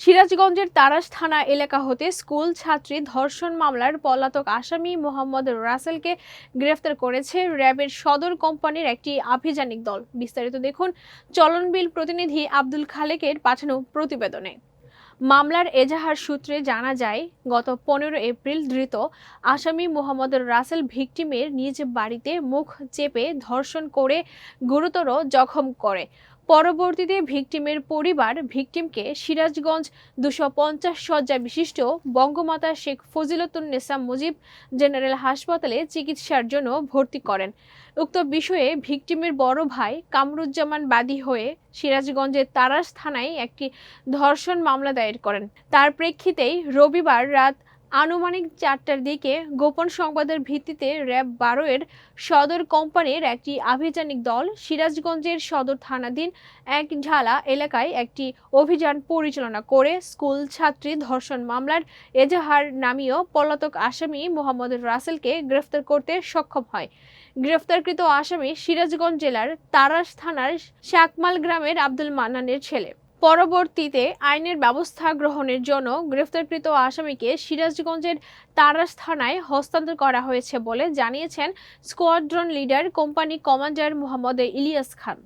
সিরাজগঞ্জের তারাস থানা এলাকা হতে স্কুল ছাত্রী ধর্ষণ মামলার পলাতক আসামি মোহাম্মদ রাসেলকে গ্রেফতার করেছে র্যাবের সদর কোম্পানির একটি আভিযানিক দল। বিস্তারিত দেখুন চলনবিল প্রতিনিধি আব্দুল খালেকের পাঠানো প্রতিবেদনে। মামলার এজাহার সূত্রে জানা যায়, গত পনেরো এপ্রিল ধৃত আসামি মোহাম্মদ রাসেল ভিকটিমের নিজ বাড়িতে মুখ চেপে ধর্ষণ করে গুরুতর জখম করে। পরবর্তীতে ভিকটিমের পরিবার ভিকটিমকে সিরাজগঞ্জ দুশো পঞ্চাশ শয্যা বিশিষ্ট বঙ্গমাতা শেখ ফজিলতুন্নেসা মুজিব জেনারেল হাসপাতালে চিকিৎসার জন্য ভর্তি করেন। উক্ত বিষয়ে ভিকটিমের বড় ভাই কামরুজ্জামান বাদী হয়ে সিরাজগঞ্জের তারাস থানায় একটি ধর্ষণ মামলা দায়ের করেন। তার প্রেক্ষিতেই রবিবার রাত আনুমানিক চারটার দিকে গোপন সংবাদের ভিত্তিতে র্যাব বারো এর সদর কোম্পানির একটি আভিযানিক দল সিরাজগঞ্জের সদর থানাধীন এক ঝালা এলাকায় একটি অভিযান পরিচালনা করে স্কুল ছাত্রী ধর্ষণ মামলার এজাহার নামীয় পলাতক আসামি মোহাম্মদ রাসেলকে গ্রেফতার করতে সক্ষম হয়। গ্রেফতারকৃত আসামি সিরাজগঞ্জ জেলার তারাস থানার শাকমাল গ্রামের আব্দুল মান্নানের ছেলে। পরবর্তীতে আইনের ব্যবস্থা গ্রহণের জন্য গ্রেফতারকৃত আসামিকে সিরাজগঞ্জের তারাস থানায় হস্তান্তর করা হয়েছে বলে জানিয়েছেন squadron leader company commander Mohammad Ilias Khan.